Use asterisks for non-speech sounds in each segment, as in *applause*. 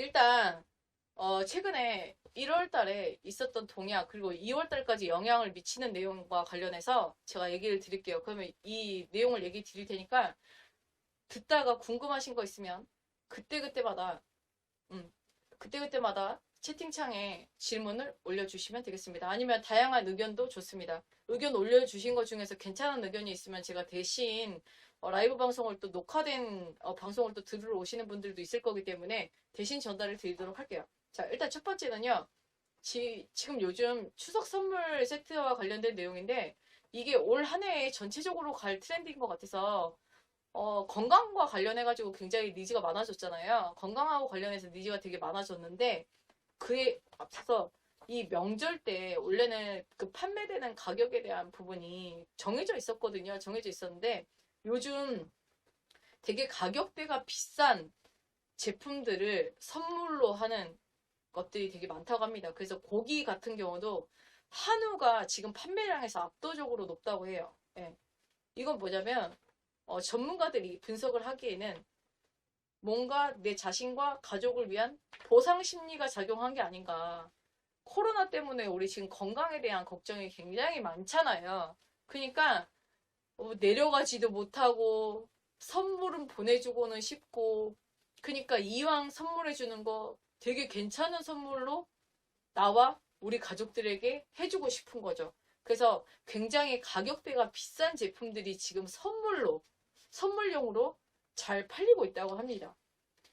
일단 어, 최근에 1월 달에 있었던 동향 그리고 2월 달까지 영향을 미치는 내용과 관련해서 제가 얘기를 드릴게요. 그러면 이 내용을 얘기 드릴 테니까 듣다가 궁금하신 거 있으면 그때그때마다 음, 그때그때마다 채팅창에 질문을 올려주시면 되겠습니다. 아니면 다양한 의견도 좋습니다. 의견 올려주신 것 중에서 괜찮은 의견이 있으면 제가 대신 어, 라이브 방송을 또 녹화된 어, 방송을 또 들으러 오시는 분들도 있을 거기 때문에 대신 전달을 드리도록 할게요. 자, 일단 첫 번째는요. 지, 금 요즘 추석 선물 세트와 관련된 내용인데 이게 올 한 해에 전체적으로 갈 트렌드인 것 같아서 어, 건강과 관련해가지고 굉장히 니즈가 많아졌잖아요. 건강하고 관련해서 니즈가 되게 많아졌는데 그에 앞서서 이 명절 때 원래는 그 판매되는 가격에 대한 부분이 정해져 있었거든요. 정해져 있었는데 요즘 되게 가격대가 비싼 제품들을 선물로 하는 것들이 되게 많다고 합니다. 그래서 고기 같은 경우도 한우가 지금 판매량에서 압도적으로 높다고 해요. 예. 이건 뭐냐면 어, 전문가들이 분석을 하기에는 뭔가 내 자신과 가족을 위한 보상 심리가 작용한 게 아닌가. 코로나 때문에 우리 지금 건강에 대한 걱정이 굉장히 많잖아요. 그러니까 어, 내려가지도 못하고 선물은 보내주고는 싶고 그러니까 이왕 선물해주는 거 되게 괜찮은 선물로 나와 우리 가족들에게 해주고 싶은 거죠. 그래서 굉장히 가격대가 비싼 제품들이 지금 선물로, 선물용으로 잘 팔리고 있다고 합니다.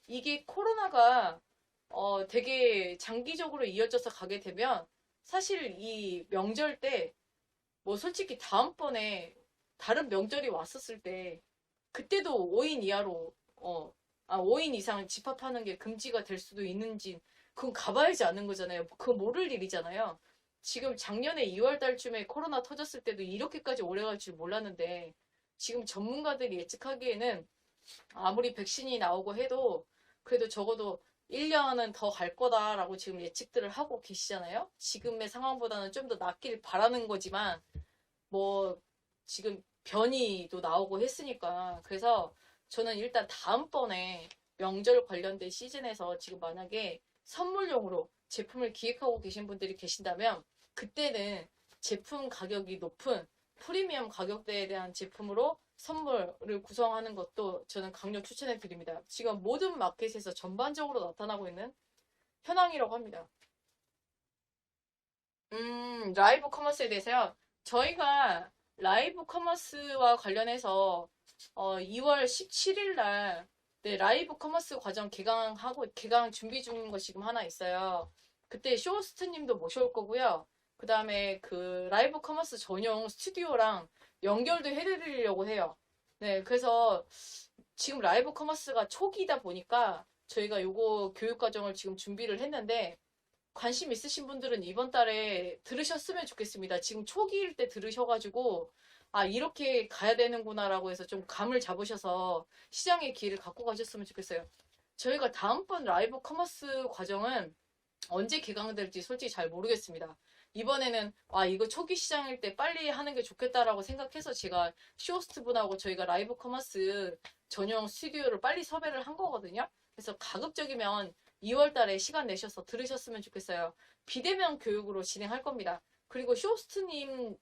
이게 코로나가 어, 되게 장기적으로 이어져서 가게 되면 사실 이 명절 때 뭐 솔직히 다음번에 다른 명절이 왔었을 때 그때도 5인 이하로 어, 아, 5인 이상 집합하는 게 금지가 될 수도 있는지 그건 가봐야지 아는 거잖아요. 그거 모를 일이잖아요. 지금 작년에 2월 달쯤에 코로나 터졌을 때도 이렇게까지 오래 갈 줄 몰랐는데 지금 전문가들이 예측하기에는 아무리 백신이 나오고 해도 그래도 적어도 1년은 더 갈 거다라고 지금 예측들을 하고 계시잖아요. 지금의 상황보다는 좀 더 낫길 바라는 거지만 뭐 지금 변이도 나오고 했으니까 그래서 저는 일단 다음번에 명절 관련된 시즌에서 지금 만약에 선물용으로 제품을 기획하고 계신 분들이 계신다면 그때는 제품 가격이 높은 프리미엄 가격대에 대한 제품으로 선물을 구성하는 것도 저는 강력 추천해 드립니다. 지금 모든 마켓에서 전반적으로 나타나고 있는 현황이라고 합니다. 음, 라이브 커머스에 대해서요. 저희가 라이브 커머스와 관련해서 어, 2월 17일 날 네, 라이브 커머스 과정 개강하고 개강 준비 중인 거 지금 하나 있어요. 그때 쇼호스트 님도 모셔올 거고요. 그 다음에 그 라이브 커머스 전용 스튜디오랑 연결도 해드리려고 해요. 네, 그래서 지금 라이브 커머스가 초기이다 보니까 저희가 요거 교육 과정을 지금 준비를 했는데 관심 있으신 분들은 이번 달에 들으셨으면 좋겠습니다. 지금 초기일 때 들으셔가지고 아 이렇게 가야 되는구나라고 해서 좀 감을 잡으셔서 시장의 기회를 갖고 가셨으면 좋겠어요. 저희가 다음번 라이브 커머스 과정은 언제 개강될지 솔직히 잘 모르겠습니다. 이번에는 아 이거 초기 시장일 때 빨리 하는 게 좋겠다라고 생각해서 제가 쇼호스트 분하고 저희가 라이브 커머스 전용 스튜디오를 빨리 섭외를 한 거거든요. 그래서 가급적이면 2월 달에 시간 내셔서 들으셨으면 좋겠어요. 비대면 교육으로 진행할 겁니다. 그리고 쇼호스트님께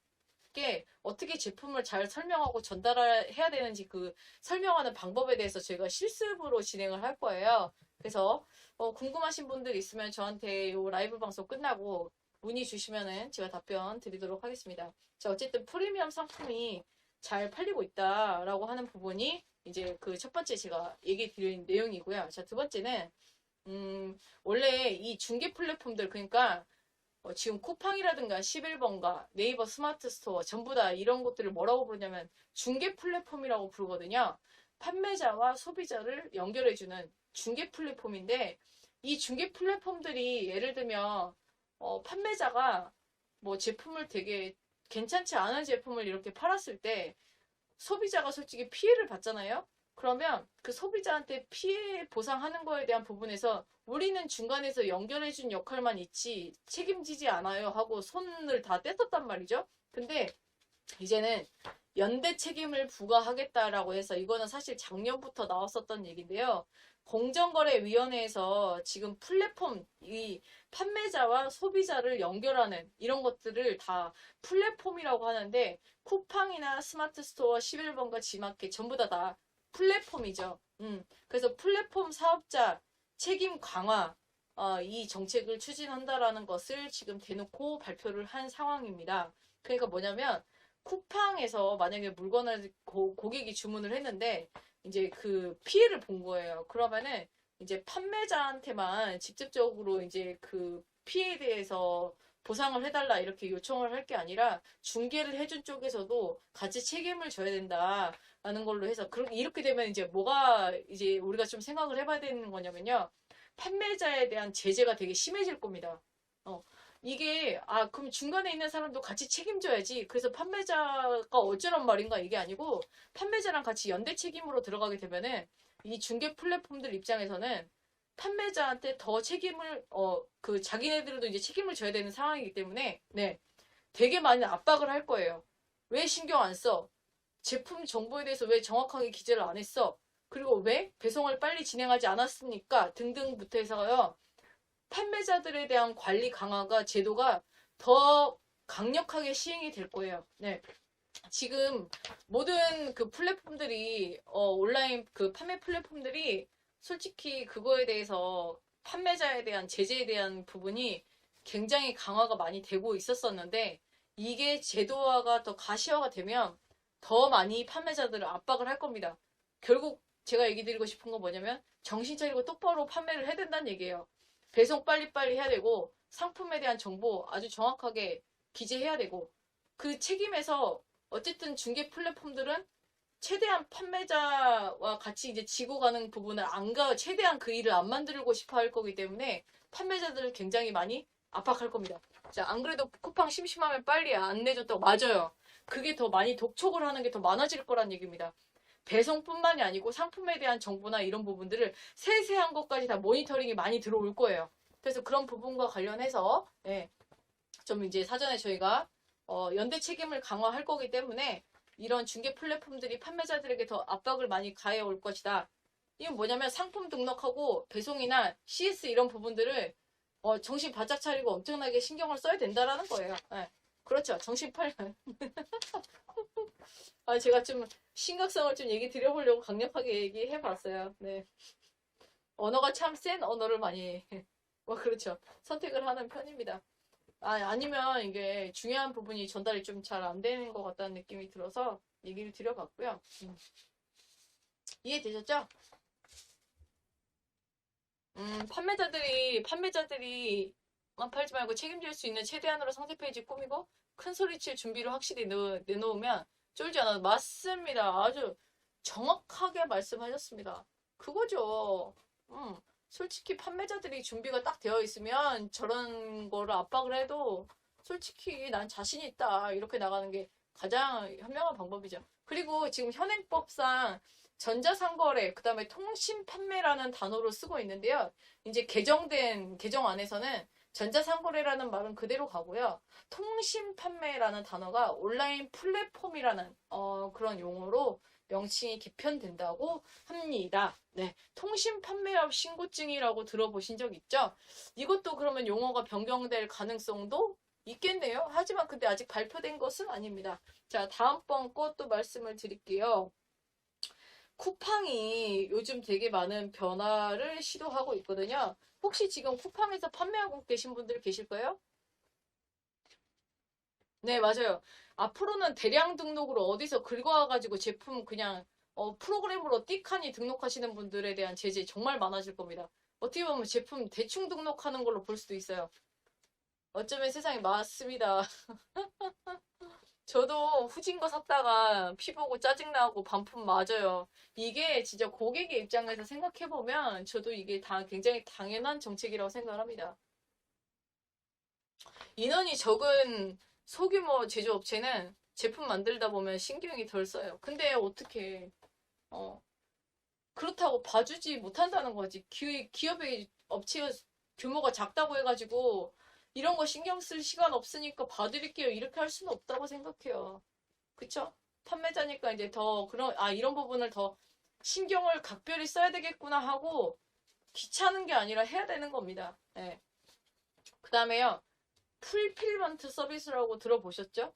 어떻게 제품을 잘 설명하고 전달해야 되는지 그 설명하는 방법에 대해서 저희가 실습으로 진행을 할 거예요. 그래서 어, 궁금하신 분들 있으면 저한테 요 라이브 방송 끝나고 문의 주시면은 제가 답변 드리도록 하겠습니다. 자, 어쨌든 프리미엄 상품이 잘 팔리고 있다라고 하는 부분이 이제 그 첫 번째 제가 얘기 드린 내용이고요. 자, 두 번째는 음, 원래 이 중개 플랫폼들 그러니까 어, 지금 쿠팡이라든가 11번가 네이버 스마트 스토어 전부 다 이런 것들을 뭐라고 부르냐면 중개 플랫폼이라고 부르거든요. 판매자와 소비자를 연결해주는 중개 플랫폼인데 이 중개 플랫폼들이 예를 들면 어, 판매자가 뭐 제품을 되게 괜찮지 않은 제품을 이렇게 팔았을 때 소비자가 솔직히 피해를 받잖아요. 그러면 그 소비자한테 피해 보상하는 거에 대한 부분에서 우리는 중간에서 연결해 준 역할만 있지 책임지지 않아요 하고 손을 다 떼었단 말이죠. 근데 이제는 연대 책임을 부과하겠다라고 해서 이거는 사실 작년부터 나왔었던 얘기인데요. 공정거래위원회에서 지금 플랫폼, 이 판매자와 소비자를 연결하는 이런 것들을 다 플랫폼이라고 하는데 쿠팡이나 스마트 스토어 11번과 지마켓 전부 다 다 플랫폼이죠. 음, 그래서 플랫폼 사업자 책임 강화 어, 이 정책을 추진한다라는 것을 지금 대놓고 발표를 한 상황입니다. 그러니까 뭐냐면 쿠팡에서 만약에 물건을 고, 고객이 주문을 했는데 이제 그 피해를 본 거예요. 그러면은 이제 판매자한테만 직접적으로 이제 그 피해에 대해서 보상을 해달라 이렇게 요청을 할 게 아니라 중개를 해준 쪽에서도 같이 책임을 져야 된다 라는 걸로 해서 그렇게 이렇게 되면 이제 뭐가 이제 우리가 좀 생각을 해봐야 되는 거냐면요. 판매자에 대한 제재가 되게 심해질 겁니다. 어, 이게, 아, 그럼 중간에 있는 사람도 같이 책임져야지. 그래서 판매자가 어쩌란 말인가 이게 아니고, 판매자랑 같이 연대 책임으로 들어가게 되면은, 이 중개 플랫폼들 입장에서는 판매자한테 더 책임을, 어, 그, 자기네들도 이제 책임을 져야 되는 상황이기 때문에, 네. 되게 많이 압박을 할 거예요. 왜 신경 안 써? 제품 정보에 대해서 왜 정확하게 기재를 안 했어? 그리고 왜 배송을 빨리 진행하지 않았습니까? 등등부터 해서요. 판매자들에 대한 관리 강화가 제도가 더 강력하게 시행이 될 거예요. 네. 지금 모든 그 플랫폼들이 어, 온라인 그 판매 플랫폼들이 솔직히 그거에 대해서 판매자에 대한 제재에 대한 부분이 굉장히 강화가 많이 되고 있었었는데 이게 제도화가 더 가시화가 되면 더 많이 판매자들을 압박을 할 겁니다. 결국 제가 얘기 드리고 싶은 건 뭐냐면 정신 차리고 똑바로 판매를 해야 된다는 얘기예요. 배송 빨리빨리 해야 되고 상품에 대한 정보 아주 정확하게 기재해야 되고 그 책임에서 어쨌든 중개 플랫폼들은 최대한 판매자와 같이 이제 지고 가는 부분을 안 가, 최대한 그 일을 안 만들고 싶어 할 거기 때문에 판매자들을 굉장히 많이 압박할 겁니다. 자, 안 그래도 쿠팡 심심하면 빨리 안 내줬다고. 맞아요. 그게 더 많이 독촉을 하는 게 더 많아질 거란 얘기입니다. 배송뿐만이 아니고 상품에 대한 정보나 이런 부분들을 세세한 것까지 다 모니터링이 많이 들어올 거예요. 그래서 그런 부분과 관련해서 예, 좀 이제 사전에 저희가 어, 연대 책임을 강화할 거기 때문에 이런 중개 플랫폼들이 판매자들에게 더 압박을 많이 가해 올 것이다. 이건 뭐냐면 상품 등록하고 배송이나 CS 이런 부분들을 어, 정신 바짝 차리고 엄청나게 신경을 써야 된다라는 거예요. 예. 그렇죠. 정신 팔. *laughs* 아, 제가 좀 심각성을 좀 얘기 드려보려고 강력하게 얘기해 봤어요. 네. 언어가 참 센 언어를 많이, *laughs* 뭐, 그렇죠. 선택을 하는 편입니다. 아, 아니면 이게 중요한 부분이 전달이 좀 잘 안 되는 것 같다는 느낌이 들어서 얘기를 드려봤고요. 음. 이해되셨죠? 음, 판매자들이, 판매자들이 만 팔지 말고 책임질 수 있는 최대한으로 상세 페이지 꾸미고 큰 소리칠 준비를 확실히 넣, 내놓으면 쫄지 않아도 맞습니다. 아주 정확하게 말씀하셨습니다. 그거죠. 음, 솔직히 판매자들이 준비가 딱 되어 있으면 저런 거를 압박을 해도 솔직히 난 자신 있다. 이렇게 나가는 게 가장 현명한 방법이죠. 그리고 지금 현행법상 전자상거래, 그 다음에 통신 판매라는 단어로 쓰고 있는데요. 이제 개정된 개정 안에서는 전자상거래라는 말은 그대로 가고요. 통신 판매라는 단어가 온라인 플랫폼이라는 어, 그런 용어로 명칭이 개편된다고 합니다. 네. 통신 판매업 신고증이라고 들어보신 적 있죠? 이것도 그러면 용어가 변경될 가능성도 있겠네요. 하지만 근데 아직 발표된 것은 아닙니다. 자, 다음번 것도 말씀을 드릴게요. 쿠팡이 요즘 되게 많은 변화를 시도하고 있거든요. 혹시 지금 쿠팡에서 판매하고 계신 분들 계실까요? 네, 맞아요. 앞으로는 대량 등록으로 어디서 긁어와가지고 제품 그냥 어, 프로그램으로 띡하니 등록하시는 분들에 대한 제재 정말 많아질 겁니다. 어떻게 보면 제품 대충 등록하는 걸로 볼 수도 있어요. 어쩌면 세상이 맞습니다. *laughs* 저도 후진 거 샀다가 피 보고 짜증나고 반품 맞아요. 이게 진짜 고객의 입장에서 생각해보면 저도 이게 다 굉장히 당연한 정책이라고 생각합니다. 인원이 적은 소규모 제조업체는 제품 만들다 보면 신경이 덜 써요. 근데 어떻게, 어, 그렇다고 봐주지 못한다는 거지. 기, 기업의 업체 규모가 작다고 해가지고 이런 거 신경 쓸 시간 없으니까 봐드릴게요. 이렇게 할 수는 없다고 생각해요. 그쵸? 판매자니까 이제 더 그런, 아, 이런 부분을 더 신경을 각별히 써야 되겠구나 하고 귀찮은 게 아니라 해야 되는 겁니다. 예. 그 다음에요. 풀필먼트 서비스라고 들어보셨죠?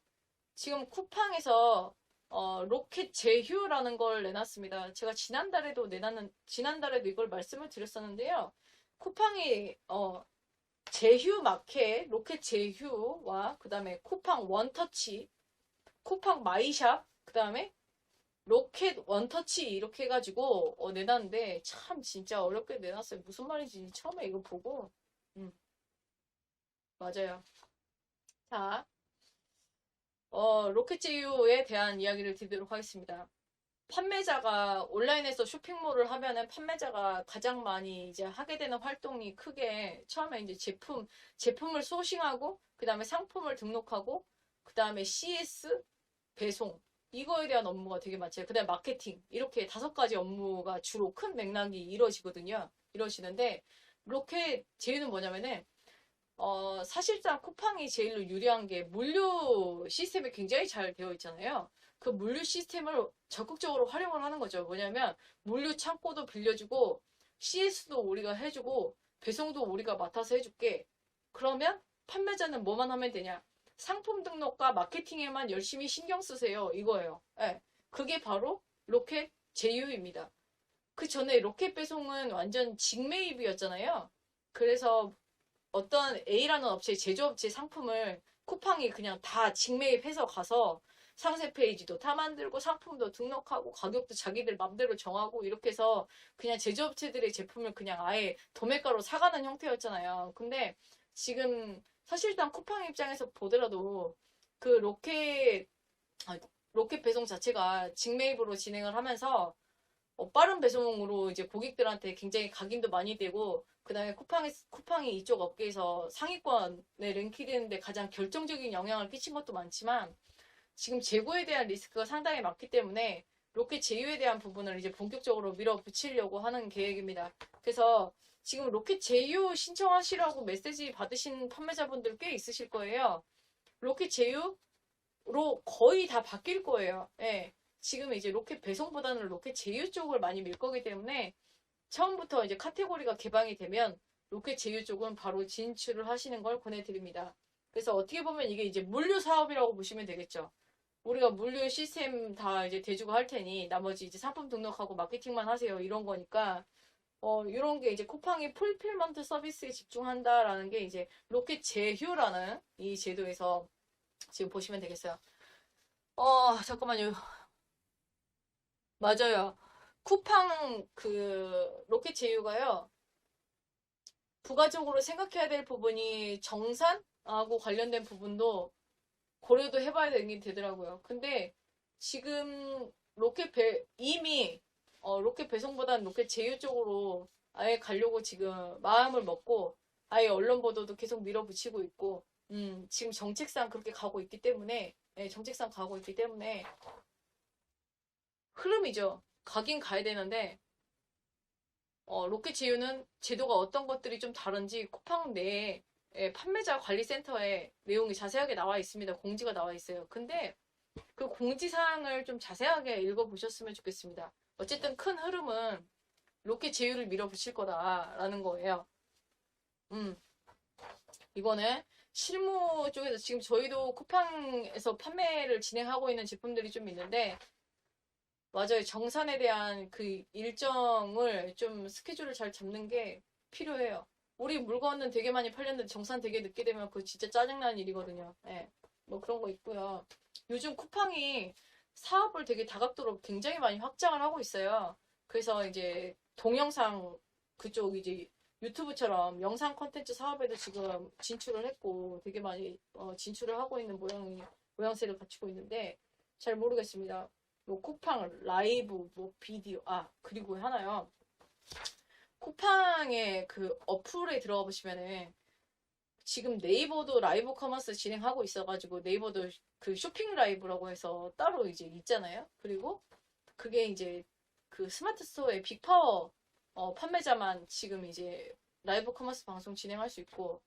지금 쿠팡에서 어, 로켓 제휴라는 걸 내놨습니다. 제가 지난달에도 내놨는, 지난달에도 이걸 말씀을 드렸었는데요. 쿠팡이, 어, 제휴 마켓, 로켓 제휴와, 그 다음에 쿠팡 원터치, 쿠팡 마이샵, 그 다음에 로켓 원터치 이렇게 해가지고, 어, 내놨는데, 참 진짜 어렵게 내놨어요. 무슨 말인지 처음에 이거 보고, 음, 맞아요. 자, 어, 로켓 제휴에 대한 이야기를 드리도록 하겠습니다. 판매자가 온라인에서 쇼핑몰을 하면은 판매자가 가장 많이 이제 하게 되는 활동이 크게 처음에 이제 제품 제품을 소싱하고 그다음에 상품을 등록하고 그다음에 CS 배송 이거에 대한 업무가 되게 많죠. 그다음에 마케팅 이렇게 다섯 가지 업무가 주로 큰 맥락이 이루어지거든요. 이루어지는데 로켓 제휴는 뭐냐면은 어, 사실상 쿠팡이 제일로 유리한 게 물류 시스템이 굉장히 잘 되어 있잖아요. 그 물류 시스템을 적극적으로 활용을 하는 거죠. 뭐냐면 물류 창고도 빌려주고 CS도 우리가 해주고 배송도 우리가 맡아서 해줄게. 그러면 판매자는 뭐만 하면 되냐? 상품 등록과 마케팅에만 열심히 신경 쓰세요. 이거예요. 예. 그게 바로 로켓 제휴입니다. 그 전에 로켓 배송은 완전 직매입이었잖아요. 그래서 어떤 A라는 업체, 제조업체 상품을 쿠팡이 그냥 다 직매입해서 가서 상세 페이지도 다 만들고 상품도 등록하고 가격도 자기들 맘대로 정하고 이렇게 해서 그냥 제조업체들의 제품을 그냥 아예 도매가로 사가는 형태였잖아요. 근데 지금 사실상 쿠팡 입장에서 보더라도 그 로켓, 아, 로켓 배송 자체가 직매입으로 진행을 하면서 어, 빠른 배송으로 이제 고객들한테 굉장히 각인도 많이 되고 그다음에 쿠팡이 쿠팡이 이쪽 업계에서 상위권에 랭킹되는데 가장 결정적인 영향을 끼친 것도 많지만 지금 재고에 대한 리스크가 상당히 많기 때문에 로켓 제휴에 대한 부분을 이제 본격적으로 밀어붙이려고 하는 계획입니다. 그래서 지금 로켓 제휴 신청하시라고 메시지 받으신 판매자분들 꽤 있으실 거예요. 로켓 제휴로 거의 다 바뀔 거예요. 예. 지금 이제 로켓 배송보다는 로켓 제휴 쪽을 많이 밀 거기 때문에 처음부터 이제 카테고리가 개방이 되면 로켓 제휴 쪽은 바로 진출을 하시는 걸 권해드립니다. 그래서 어떻게 보면 이게 이제 물류 사업이라고 보시면 되겠죠. 우리가 물류 시스템 다 이제 대주고 할 테니 나머지 이제 상품 등록하고 마케팅만 하세요. 이런 거니까 어 이런 게 이제 쿠팡이 풀필먼트 서비스에 집중한다라는 게 이제 로켓 제휴라는 이 제도에서 지금 보시면 되겠어요. 어 잠깐만요. 맞아요. 쿠팡 그 로켓 제휴가요. 부가적으로 생각해야 될 부분이 정산하고 관련된 부분도 고려도 해봐야 되긴 되더라고요. 근데 지금 로켓 배 이미 어, 로켓 배송보다는 로켓 제휴 쪽으로 아예 가려고 지금 마음을 먹고 아예 언론 보도도 계속 밀어붙이고 있고 음, 지금 정책상 그렇게 가고 있기 때문에 예, 정책상 가고 있기 때문에 흐름이죠. 가긴 가야 되는데 어, 로켓 제휴는 제도가 어떤 것들이 좀 다른지 쿠팡 내에 예, 판매자 관리센터에 내용이 자세하게 나와 있습니다. 공지가 나와 있어요. 근데 그 공지사항을 좀 자세하게 읽어보셨으면 좋겠습니다. 어쨌든 큰 흐름은 로켓 제휴를 밀어붙일 거다라는 거예요. 음, 이거는 실무 쪽에서 지금 저희도 쿠팡에서 판매를 진행하고 있는 제품들이 좀 있는데 맞아요. 정산에 대한 그 일정을 좀 스케줄을 잘 잡는 게 필요해요. 우리 물건은 되게 많이 팔렸는데 정산 되게 늦게 되면 그거 진짜 짜증나는 일이거든요. 예. 뭐 그런 거 있고요. 요즘 쿠팡이 사업을 되게 다각도로 굉장히 많이 확장을 하고 있어요. 그래서 이제 동영상 그쪽 이제 유튜브처럼 영상 콘텐츠 사업에도 지금 진출을 했고 되게 많이 어, 진출을 하고 있는 모양이 모양새를 갖추고 있는데 잘 모르겠습니다. 뭐 쿠팡 라이브 뭐 비디오 아 그리고 하나요. 쿠팡의 그 어플에 들어가 보시면은 지금 네이버도 라이브 커머스 진행하고 있어가지고 네이버도 그 쇼핑 라이브라고 해서 따로 이제 있잖아요. 그리고 그게 이제 그 스마트 스토어의 빅파워 어, 판매자만 지금 이제 라이브 커머스 방송 진행할 수 있고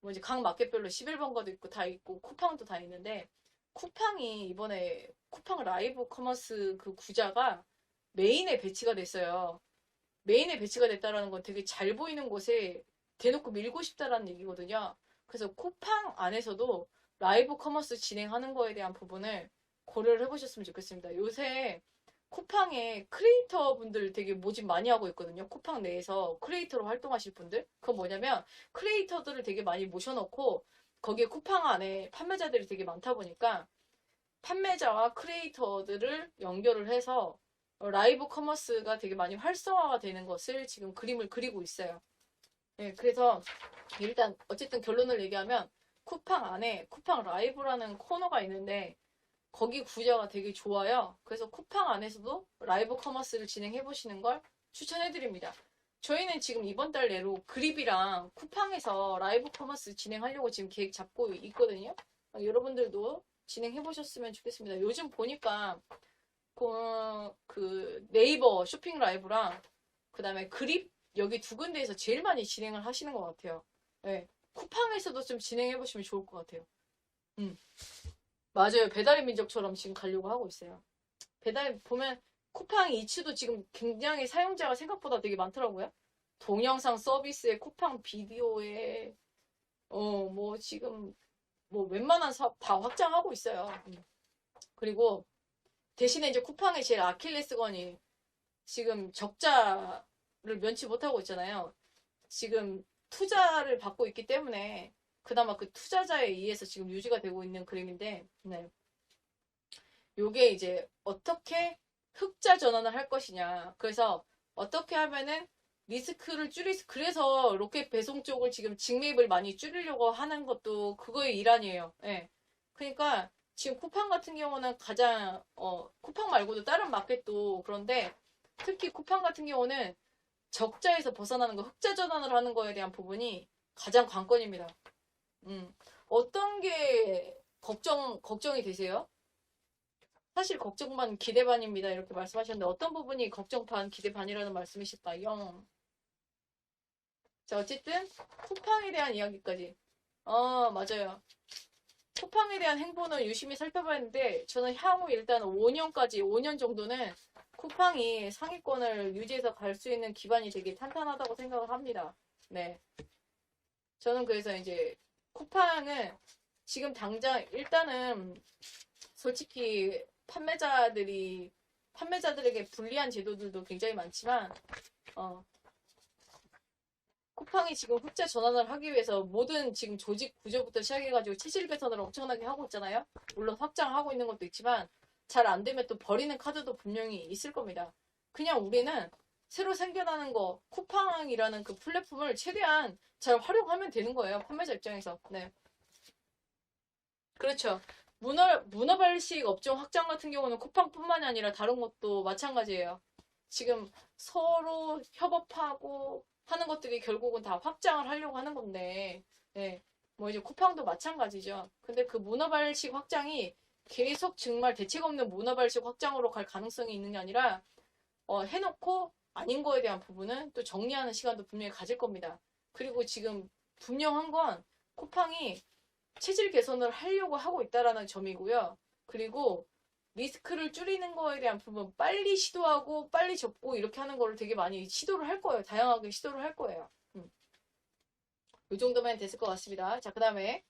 뭐 이제 각 마켓별로 11번가도 있고 다 있고 쿠팡도 다 있는데 쿠팡이 이번에 쿠팡 라이브 커머스 그 구자가 메인에 배치가 됐어요. 메인에 배치가 됐다라는 건 되게 잘 보이는 곳에 대놓고 밀고 싶다라는 얘기거든요. 그래서 쿠팡 안에서도 라이브 커머스 진행하는 거에 대한 부분을 고려를 해보셨으면 좋겠습니다. 요새 쿠팡에 크리에이터 분들 되게 모집 많이 하고 있거든요. 쿠팡 내에서 크리에이터로 활동하실 분들. 그건 뭐냐면 크리에이터들을 되게 많이 모셔놓고 거기에 쿠팡 안에 판매자들이 되게 많다 보니까 판매자와 크리에이터들을 연결을 해서 어, 라이브 커머스가 되게 많이 활성화가 되는 것을 지금 그림을 그리고 있어요. 네, 그래서 일단 어쨌든 결론을 얘기하면 쿠팡 안에 쿠팡 라이브라는 코너가 있는데 거기 구조가 되게 좋아요. 그래서 쿠팡 안에서도 라이브 커머스를 진행해 보시는 걸 추천해 드립니다. 저희는 지금 이번 달 내로 그립이랑 쿠팡에서 라이브 커머스 진행하려고 지금 계획 잡고 있거든요. 어, 여러분들도 진행해 보셨으면 좋겠습니다. 요즘 보니까 그, 그 네이버 쇼핑 라이브랑 그 다음에 그립 여기 두 군데에서 제일 많이 진행을 하시는 것 같아요. 네. 쿠팡에서도 좀 진행해 보시면 좋을 것 같아요. 음. 맞아요. 배달의 민족처럼 지금 가려고 하고 있어요. 배달 보면 쿠팡 이츠도 지금 굉장히 사용자가 생각보다 되게 많더라고요. 동영상 서비스에 쿠팡 비디오에 어 뭐 지금 뭐 웬만한 사업 다 확장하고 있어요. 음. 그리고 대신에 이제 쿠팡의 제일 아킬레스건이 지금 적자를 면치 못하고 있잖아요. 지금 투자를 받고 있기 때문에 그나마 그 투자자에 의해서 지금 유지가 되고 있는 그림인데, 네. 요게 이제 어떻게 흑자 전환을 할 것이냐. 그래서 어떻게 하면은 리스크를 줄이, 그래서 로켓 배송 쪽을 지금 직매입을 많이 줄이려고 하는 것도 그거의 일환이에요. 예. 그러니까 지금 쿠팡 같은 경우는 가장, 어, 쿠팡 말고도 다른 마켓도 그런데 특히 쿠팡 같은 경우는 적자에서 벗어나는 거, 흑자 전환을 하는 거에 대한 부분이 가장 관건입니다. 음, 어떤 게 걱정, 걱정이 되세요? 사실 걱정 반, 기대 반입니다. 이렇게 말씀하셨는데 어떤 부분이 걱정 반, 기대 반이라는 말씀이실까요? 자, 어쨌든 쿠팡에 대한 이야기까지. 어, 맞아요. 쿠팡에 대한 행보는 유심히 살펴봤는데 저는 향후 일단 5년까지, 5년 정도는 쿠팡이 상위권을 유지해서 갈 수 있는 기반이 되게 탄탄하다고 생각을 합니다. 네. 저는 그래서 이제 쿠팡은 지금 당장 일단은 솔직히 판매자들이 판매자들에게 불리한 제도들도 굉장히 많지만 어, 쿠팡이 지금 흑자 전환을 하기 위해서 모든 지금 조직 구조부터 시작해가지고 체질 개선을 엄청나게 하고 있잖아요. 물론 확장하고 있는 것도 있지만 잘 안 되면 또 버리는 카드도 분명히 있을 겁니다. 그냥 우리는 새로 생겨나는 거 쿠팡이라는 그 플랫폼을 최대한 잘 활용하면 되는 거예요. 판매자 입장에서. 네. 그렇죠. 문어, 문어 발식 업종 확장 같은 경우는 쿠팡뿐만이 아니라 다른 것도 마찬가지예요. 지금 서로 협업하고 하는 것들이 결국은 다 확장을 하려고 하는 건데, 네. 뭐 이제 쿠팡도 마찬가지죠. 근데 그 문어발식 확장이 계속 정말 대책 없는 문어발식 확장으로 갈 가능성이 있는 게 아니라, 어, 해놓고 아닌 거에 대한 부분은 또 정리하는 시간도 분명히 가질 겁니다. 그리고 지금 분명한 건 쿠팡이 체질 개선을 하려고 하고 있다라는 점이고요. 그리고 리스크를 줄이는 거에 대한 부분 빨리 시도하고 빨리 접고 이렇게 하는 거를 되게 많이 시도를 할 거예요. 다양하게 시도를 할 거예요. 음. 이 정도면 됐을 것 같습니다. 자, 그 다음에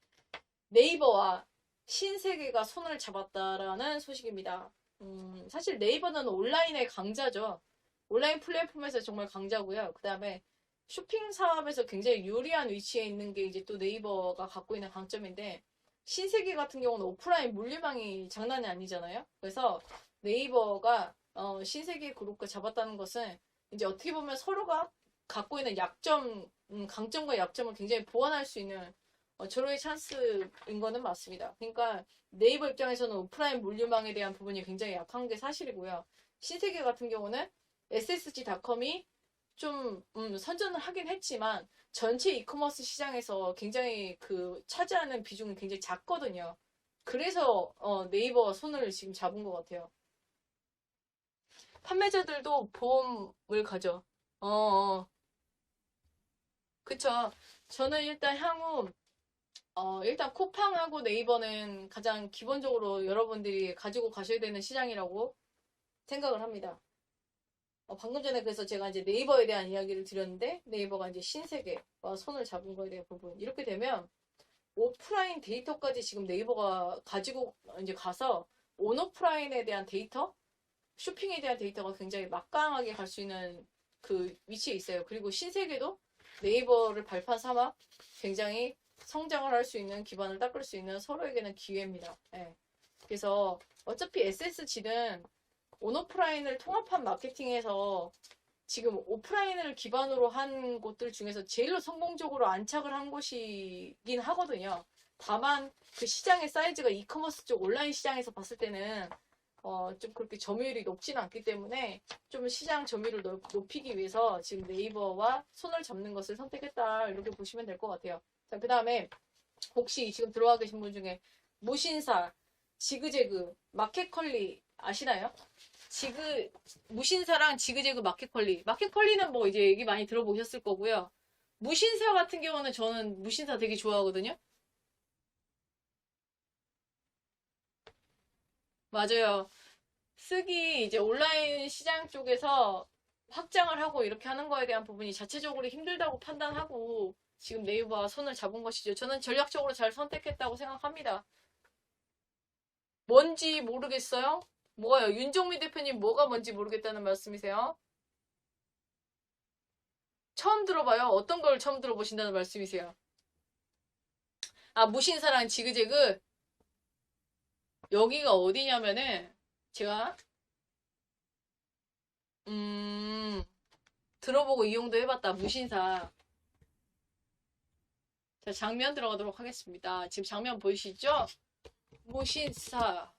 네이버와 신세계가 손을 잡았다라는 소식입니다. 음, 사실 네이버는 온라인의 강자죠. 온라인 플랫폼에서 정말 강자고요. 그 다음에 쇼핑 사업에서 굉장히 유리한 위치에 있는 게 이제 또 네이버가 갖고 있는 강점인데 신세계 같은 경우는 오프라인 물류망이 장난이 아니잖아요. 그래서 네이버가 어, 신세계 그룹과 잡았다는 것은 이제 어떻게 보면 서로가 갖고 있는 약점, 음, 강점과 약점을 굉장히 보완할 수 있는 어, 절호의 찬스인 거는 맞습니다. 그러니까 네이버 입장에서는 오프라인 물류망에 대한 부분이 굉장히 약한 게 사실이고요. 신세계 같은 경우는 SSG.com이 좀 음, 선전을 하긴 했지만 전체 이커머스 시장에서 굉장히 그 차지하는 비중은 굉장히 작거든요. 그래서 어, 네이버 손을 지금 잡은 것 같아요. 판매자들도 보험을 가져. 어, 어. 그쵸. 저는 일단 향후 어, 일단 쿠팡하고 네이버는 가장 기본적으로 여러분들이 가지고 가셔야 되는 시장이라고 생각을 합니다. 어, 방금 전에 그래서 제가 이제 네이버에 대한 이야기를 드렸는데 네이버가 이제 신세계와 손을 잡은 거에 대한 부분 이렇게 되면 오프라인 데이터까지 지금 네이버가 가지고 이제 가서 온오프라인에 대한 데이터, 쇼핑에 대한 데이터가 굉장히 막강하게 갈 수 있는 그 위치에 있어요. 그리고 신세계도 네이버를 발판 삼아 굉장히 성장을 할 수 있는 기반을 닦을 수 있는 서로에게는 기회입니다. 예. 그래서 어차피 SSG는 온오프라인을 통합한 마케팅에서 지금 오프라인을 기반으로 한 곳들 중에서 제일 성공적으로 안착을 한 곳이긴 하거든요. 다만 그 시장의 사이즈가 이커머스 쪽 온라인 시장에서 봤을 때는 어, 좀 그렇게 점유율이 높지는 않기 때문에 좀 시장 점유율을 높- 높이기 위해서 지금 네이버와 손을 잡는 것을 선택했다 이렇게 보시면 될 것 같아요. 자, 그 다음에 혹시 지금 들어와 계신 분 중에 무신사, 지그재그, 마켓컬리 아시나요? 지그 무신사랑 지그재그 마켓컬리. 마켓컬리는 뭐 이제 얘기 많이 들어보셨을 거고요. 무신사 같은 경우는 저는 무신사 되게 좋아하거든요. 맞아요. 쓰기 이제 온라인 시장 쪽에서 확장을 하고 이렇게 하는 거에 대한 부분이 자체적으로 힘들다고 판단하고 지금 네이버와 손을 잡은 것이죠. 저는 전략적으로 잘 선택했다고 생각합니다. 뭔지 모르겠어요? 뭐가요? 윤종민 대표님 뭐가 뭔지 모르겠다는 말씀이세요? 처음 들어봐요. 어떤 걸 처음 들어보신다는 말씀이세요? 아, 무신사랑 지그재그? 여기가 어디냐면은, 제가, 음, 들어보고 이용도 해봤다. 무신사. 자, 장면 들어가도록 하겠습니다. 지금 장면 보이시죠? 무신사.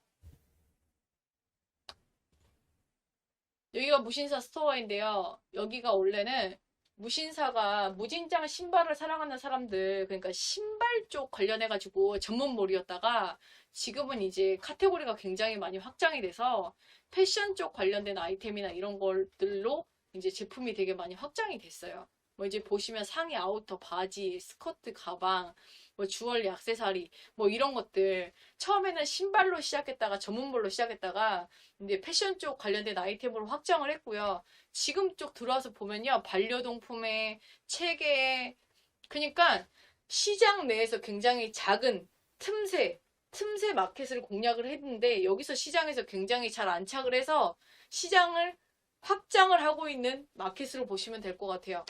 여기가 무신사 스토어인데요. 여기가 원래는 무신사가 무진장 신발을 사랑하는 사람들, 그러니까 신발 쪽 관련해 가지고 전문몰이었다가 지금은 이제 카테고리가 굉장히 많이 확장이 돼서 패션 쪽 관련된 아이템이나 이런 것들로 이제 제품이 되게 많이 확장이 됐어요. 뭐 이제 보시면 상의, 아우터, 바지, 스커트, 가방, 뭐 주얼리, 액세서리, 뭐 이런 것들. 처음에는 신발로 시작했다가 전문몰로 시작했다가 이제 패션 쪽 관련된 아이템으로 확장을 했고요. 지금 쪽 들어와서 보면요. 반려동품에 체계에 그러니까 시장 내에서 굉장히 작은 틈새 틈새 마켓을 공략을 했는데 여기서 시장에서 굉장히 잘 안착을 해서 시장을 확장을 하고 있는 마켓으로 보시면 될 것 같아요.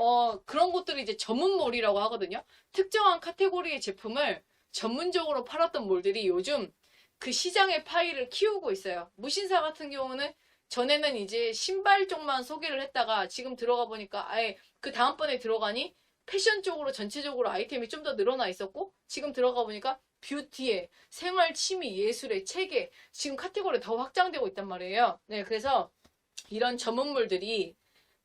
어, 그런 곳들을 이제 전문몰이라고 하거든요. 특정한 카테고리의 제품을 전문적으로 팔았던 몰들이 요즘 그 시장의 파이를 키우고 있어요. 무신사 같은 경우는 전에는 이제 신발 쪽만 소개를 했다가 지금 들어가 보니까 아예 그 다음번에 들어가니 패션 쪽으로 전체적으로 아이템이 좀 더 늘어나 있었고 지금 들어가 보니까 뷰티에 생활 취미 예술의 체계 지금 카테고리 더 확장되고 있단 말이에요. 네, 그래서 이런 전문물들이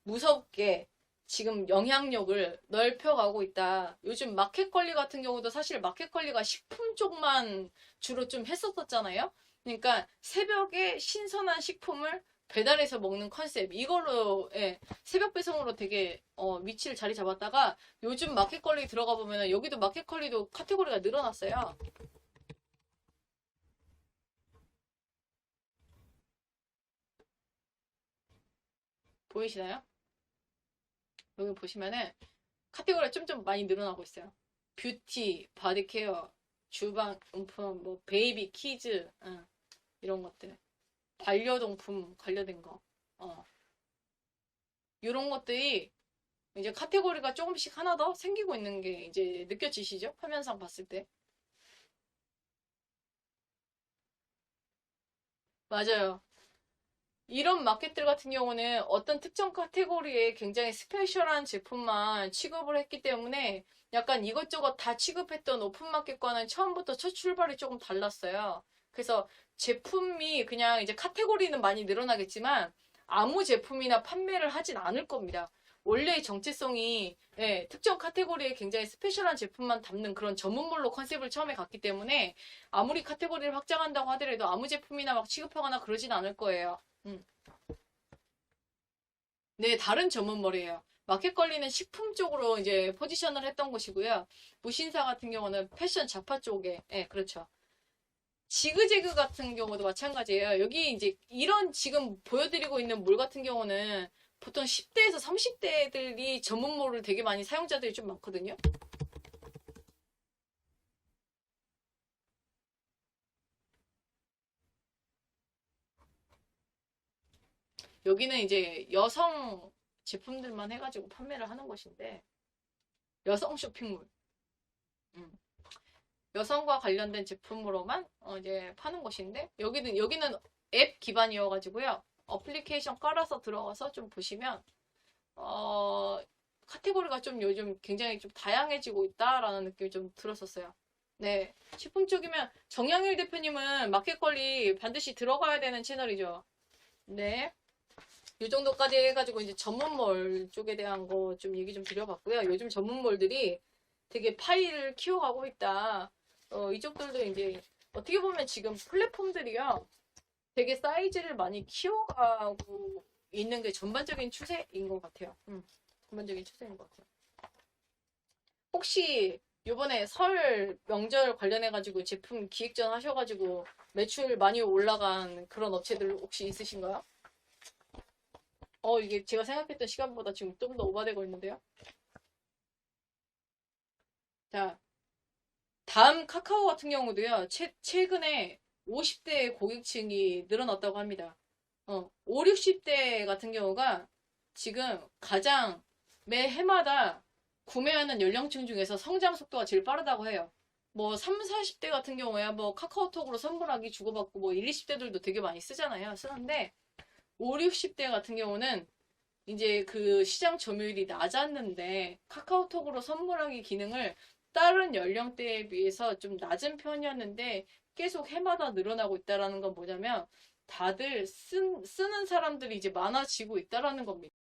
무섭게 지금 영향력을 넓혀가고 있다. 요즘 마켓컬리 같은 경우도 사실 마켓컬리가 식품 쪽만 주로 좀 했었었잖아요. 그러니까 새벽에 신선한 식품을 배달해서 먹는 컨셉 이걸로 예, 새벽 배송으로 되게 어, 위치를 자리 잡았다가 요즘 마켓컬리 들어가 보면 여기도 마켓컬리도 카테고리가 늘어났어요. 보이시나요? 여기 보시면은 카테고리가 좀좀 많이 늘어나고 있어요. 뷰티, 바디케어, 주방 용품, 뭐 베이비, 키즈 응, 이런 것들. 반려동품 관련된 거. 어. 이런 것들이 이제 카테고리가 조금씩 하나 더 생기고 있는 게 이제 느껴지시죠? 화면상 봤을 때. 맞아요. 이런 마켓들 같은 경우는 어떤 특정 카테고리에 굉장히 스페셜한 제품만 취급을 했기 때문에 약간 이것저것 다 취급했던 오픈마켓과는 처음부터 첫 출발이 조금 달랐어요. 그래서 제품이 그냥 이제 카테고리는 많이 늘어나겠지만 아무 제품이나 판매를 하진 않을 겁니다. 원래의 정체성이 예, 특정 카테고리에 굉장히 스페셜한 제품만 담는 그런 전문몰로 컨셉을 처음에 갔기 때문에 아무리 카테고리를 확장한다고 하더라도 아무 제품이나 막 취급하거나 그러진 않을 거예요. 음. 네, 다른 전문몰이에요. 마켓 관리는 식품 쪽으로 이제 포지션을 했던 곳이고요. 무신사 같은 경우는 패션 잡화 쪽에, 예, 그렇죠. 지그재그 같은 경우도 마찬가지예요. 여기 이제 이런 지금 보여드리고 있는 물 같은 경우는 보통 10대에서 30대들이 전문몰을 되게 많이 사용자들이 좀 많거든요. 여기는 이제 여성 제품들만 해가지고 판매를 하는 곳인데 여성 쇼핑몰. 음. 여성과 관련된 제품으로만 어, 이제 파는 곳인데 여기는 여기는 앱 기반이어가지고요. 어플리케이션 깔아서 들어가서 좀 보시면 어, 카테고리가 좀 요즘 굉장히 좀 다양해지고 있다라는 느낌이 좀 들었었어요. 네. 식품 쪽이면 정양일 대표님은 마켓컬리 반드시 들어가야 되는 채널이죠. 네. 이 정도까지 해가지고 이제 전문몰 쪽에 대한 거 좀 얘기 좀 드려봤고요. 요즘 전문몰들이 되게 파일을 키워가고 있다. 어, 이쪽들도 이제 어떻게 보면 지금 플랫폼들이요. 되게 사이즈를 많이 키워가고 있는 게 전반적인 추세인 것 같아요. 음, 전반적인 추세인 것 같아요. 혹시 요번에 설 명절 관련해가지고 제품 기획전 하셔가지고 매출 많이 올라간 그런 업체들 혹시 있으신가요? 어, 이게 제가 생각했던 시간보다 지금 좀 더 오버되고 있는데요. 자, 다음 카카오 같은 경우도요, 최, 최근에 50대 고객층이 늘어났다고 합니다. 어, 5, 60대 같은 경우가 지금 가장 매 해마다 구매하는 연령층 중에서 성장 속도가 제일 빠르다고 해요. 뭐 3, 40대 같은 경우에 뭐 카카오톡으로 선물하기 주고받고 뭐 1, 20대들도 되게 많이 쓰잖아요. 쓰는데 5, 60대 같은 경우는 이제 그 시장 점유율이 낮았는데 카카오톡으로 선물하기 기능을 다른 연령대에 비해서 좀 낮은 편이었는데 계속 해마다 늘어나고 있다라는 건 뭐냐면 다들 쓴, 쓰는 사람들이 이제 많아지고 있다라는 겁니다.